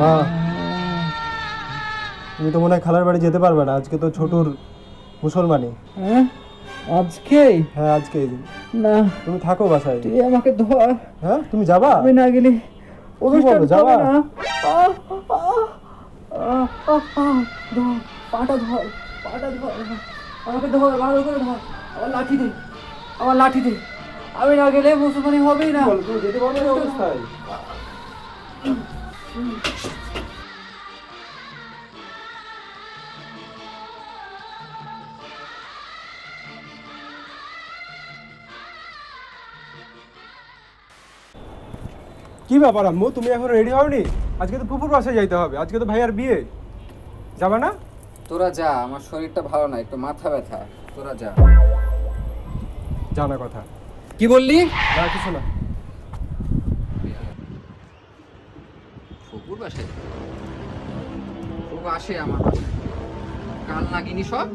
মা তুমি তো মনে হয় খালার বাড়ি যেতে পারবে না আজকে তো ছোটুর মুসলমানি। হ্যাঁ? আজকে হ্যাঁ আজকে না। তুমি থাকো বাসায়। তুই আমাকে ধর। হ্যাঁ তুমি যাবা? আমি না গেলে অনুষ্ঠান যাবা? না। ধর পাটা ধর পাটা ধর। আমাকে ধর ভালো করে ধর। আমার লাঠি দে আমার লাঠি দে। আমি না গেলে মুসলমানি হবেই না। যেতে পারবে না অবস্থায়। কি ব্যাপার আম্মু? তুমি এখন রেডি হওনি? আজকে তো ফুপুর বাসায় যাইতে হবে। আজকে তো ভাইয়ার বিয়ে। যাবে না? তোরা যা আমার শরীরটা ভালো না একটু মাথা ব্যথা। তোরা যা। জানা কথা। কি বললি? না কিছু না। ফুকুর বাসায় ফুকু আসে আমার কাল নাগিনি সব?